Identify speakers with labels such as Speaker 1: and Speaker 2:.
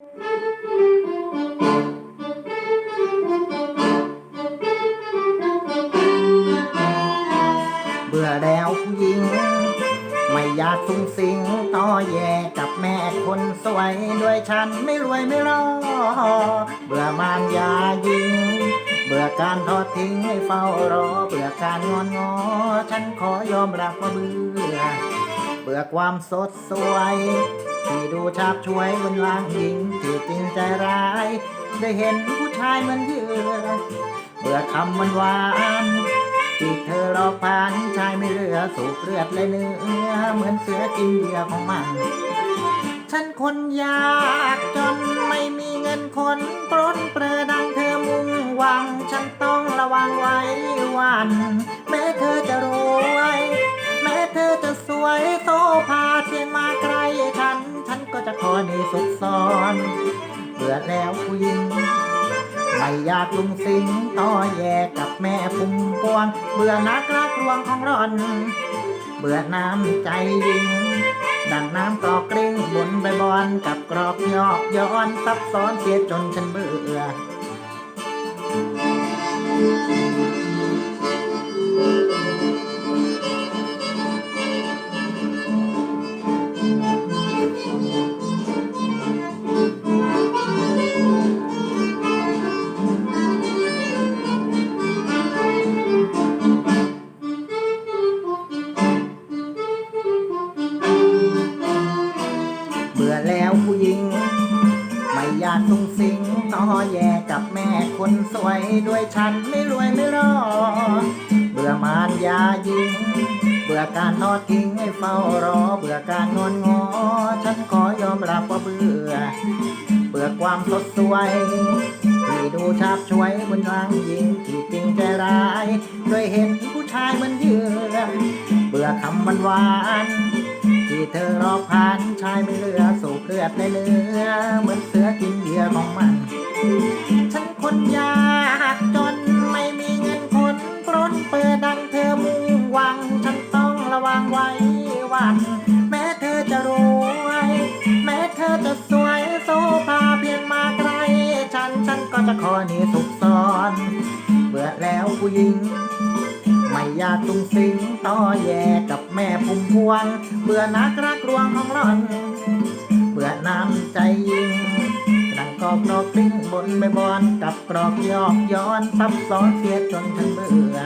Speaker 1: เบื่อแล้วผู้หญิง ไม่อยากสุงสิงต่อแย่กับแม่คนสวยด้วยฉันไม่รวยไม่รอ เบื่อมารยายิง เบื่อการทอดทิ้งให้เฝ้ารอ เบื่อการงอนงอ ฉันขอยอมรับว่าเบื่อ เบื่อความสดสวย ที่ดูชาบช่วยบนลางหญิงที่จริงใจร้าย ได้เห็นผู้ชายมันเยื่อเบื่อคำมันหวานที่เธอรอผ่านชายไม่เหลือสูบเลือดและเนื้อเหมือนเสือกินเหยื่อของมัน ฉันคนยากจนไม่มีเงินคนปรนเปรอดังเธอมุ่งหวัง ฉันต้องระวังไว้วัน อนเบื่อแล้วผู้หญิงไม่อยากลุงสิงต่อแยกกับแม่พุ่มพวง เบื่อนักรักลวงของร่อน เบื่อน้ำใจยิง ดังน้ำกรอกกริ่งบนใบบอนกับกรอกยอกย้อนซับซ้อนเสียจนฉันเบื่อ บื่อแล้วผู้หญิง ไม่อยากสุงสิงต่อแย่กับแม่คนสวยด้วยฉันไม่รวยไม่รอ เบื่อมารยายิง เบื่อการทอดทิ้งให้เฝ้ารอ เบื่อการงอนงอ ฉันขอยอมรับว่าเบื่อ เบื่อความสดสวยที่ดูชาบช่วยบนรางหญิงที่จริงใจร้ายโดยเห็นผู้ชายมันเยื่อเบื่อคำมันหวานที่เธอรอผ่านชายไม่เลือสู บเลือดในเนื้อเหมือนเสือกินเหยื่อของมัน ฉันคนยากจนไม่มีเงินคนปรนเปิดดังเธอมุ่งหวัง ฉันต้องระวังไว้วัน แม้เธอจะรวย แม้เธอจะสวยโซภาเพียงมาไกล ฉันฉันก็จะขอหนีสุขซ้อน เบื่อแล้วผู้หญิงไม่อยากตุงสิงต่อแย่กับแม่พุ่มพวง เบื่อนักรักลวงของหล่อน บื่อน้ำใจยิงดังกอกนอกปิ้งบนใบบอนกับกรอกยอกย้อนซับซ้อนเสียจนฉันเบื่อ